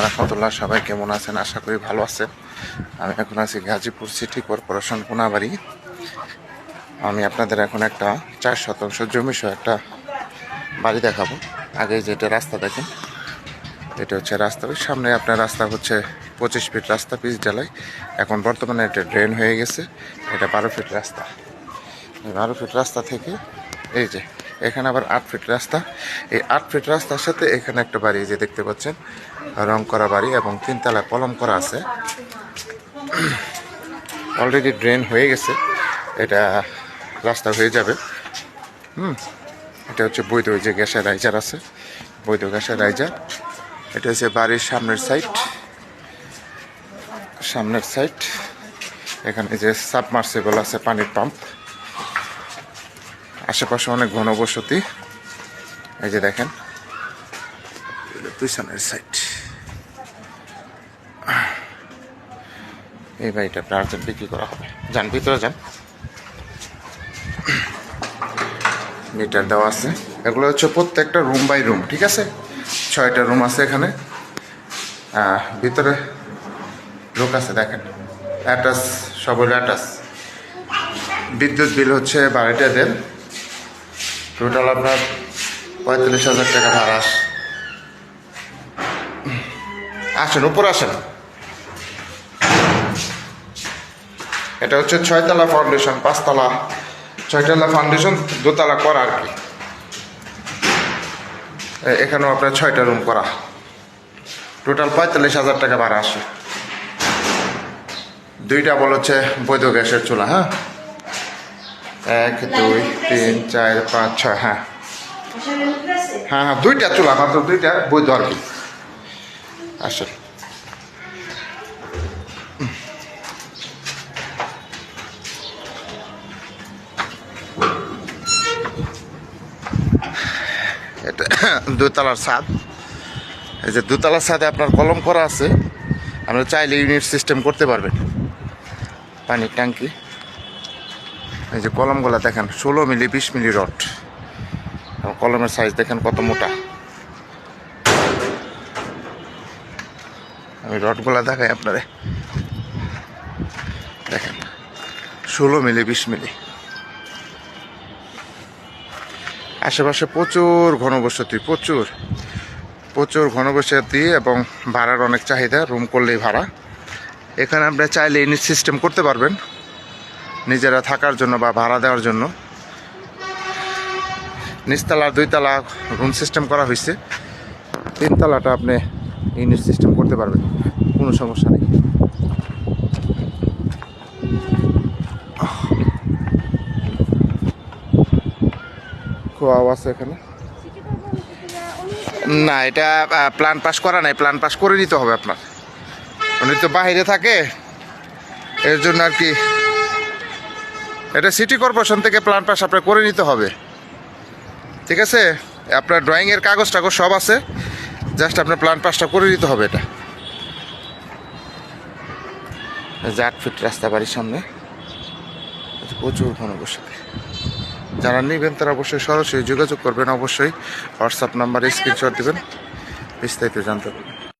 রহমতুল্লাহ সবাই কেমন আছেন? আশা করি ভালো আছেন। আমি এখন আছি গাজীপুর সিটি কর্পোরেশন কোনাবাড়ি আমি আপনাদের এখন একটা চার শতাংশ জমি সহ একটা বাড়ি দেখাবো। আগে যেটা রাস্তা দেখেন, এটা হচ্ছে রাস্তা। সামনে আপনার রাস্তা হচ্ছে পঁচিশ ফিট রাস্তা, পিচ ঢালাই। এখন বর্তমানে এটা ড্রেন হয়ে গেছে। এটা বারো ফিট রাস্তা। বারো ফিট রাস্তা থেকে এই যে এখানে আবার আট ফিট রাস্তা। এই আট ফিট রাস্তার সাথে এখানে একটা বাড়ি যে দেখতে পাচ্ছেন, রং করা বাড়ি এবং তিনতলা কলম করা আছে। অলরেডি ড্রেন হয়ে গেছে। এটা রাস্তা হয়ে যাবে। হুম, এটা হচ্ছে বৈধ যে গ্যাসের রাইজার আছে। বৈধ গ্যাসের রাইজার। এটা হচ্ছে বাড়ির সামনের সাইড সামনের সাইড এখানে যে সাবমার্সিবল আছে পানির পাম্প আশেপাশে অনেক ঘনবসতি। এই যে দেখেন পিছনের সাইড এই বাড়িটা আপনার বিক্রি করা হবে। যান, ভিতরে যান। মিটার দেওয়া আছে। এগুলো হচ্ছে প্রত্যেকটা রুম বাই রুম ঠিক আছে? ছয়টা রুম আছে এখানে। ভিতরে লোক আছে, দেখেন। অ্যাটাচ সব হলো অ্যাটাচ বিদ্যুৎ বিল হচ্ছে বারোটা দেন টোটাল আপনার পঁয়তাল্লিশ হাজার টাকা ভাড়া আস আসেন, উপর আসেন। এটা হচ্ছে ছয়তলা ফাউন্ডেশন পাঁচতলা। ছয়তলা ফাউন্ডেশন দোতলা করা আর কি। এখানেও আপনার ছয়টা রুম করা। টোটাল পঁয়তাল্লিশ হাজার টাকা ভাড়া আসে। দুইটা বল হচ্ছে বৈধ গ্যাসের চুলা হ্যাঁ? এক দুই তিন চার পাঁচ ছয় হ্যাঁ। হ্যাঁ হ্যাঁ দুইটা চুলা মাত্র দুইটা বৈধ আর কি। আসেন এটা দুতলার ছাদ। এই যে দুতলার ছাদে আপনার কলম করা আছে। আপনি চাইলে ইউনিট সিস্টেম করতে পারবেন। পানির ট্যাঙ্কি। এই যে কলমগুলো দেখেন, ষোলো মিলি, বিশ মিলি রড। কলমের সাইজ দেখেন কত মোটা। আমি রডগুলো দেখাই আপনারে। দেখেন, ষোলো মিলি, বিশ মিলি। আশেপাশে প্রচুর ঘনবসতি, প্রচুর। প্রচুর ঘনবসতি এবং ভাড়ার অনেক চাহিদা রুম করলেই ভাড়া। এখানে আপনি চাইলে ইউনিট সিস্টেম করতে পারবেন। নিজেরা থাকার জন্য বা ভাড়া দেওয়ার জন্য। নিচতলা দুইতলা রুম সিস্টেম করা হয়েছে। তিনতলাটা আপনি ইউনিট সিস্টেম করতে পারবেন, কোনো সমস্যা নেই। খুব আওয়াজ এখানে। না, এটা প্ল্যান পাস করা নাই প্ল্যান পাস করে নিতে হবে আপনার। উনি তো বাইরে থাকে, এর জন্য আর কি এটা সিটি কর্পোরেশন থেকে প্ল্যান পাস আপনার করে নিতে হবে। ঠিক আছে? আপনার ড্রয়িংয়ের কাগজ টাগজ সব আছে। জাস্ট আপনার প্ল্যান পাসটা করে নিতে হবে এটা। আট ফিট রাস্তা বাড়ির সামনে। প্রচুর ঘনবসতি যারা নেবেন তারা অবশ্যই সরাসরি যোগাযোগ করবেন। অবশ্যই হোয়াটসঅ্যাপ নাম্বারে স্ক্রিনশট দেবেন। বিস্তারিত জানতে পারবেন।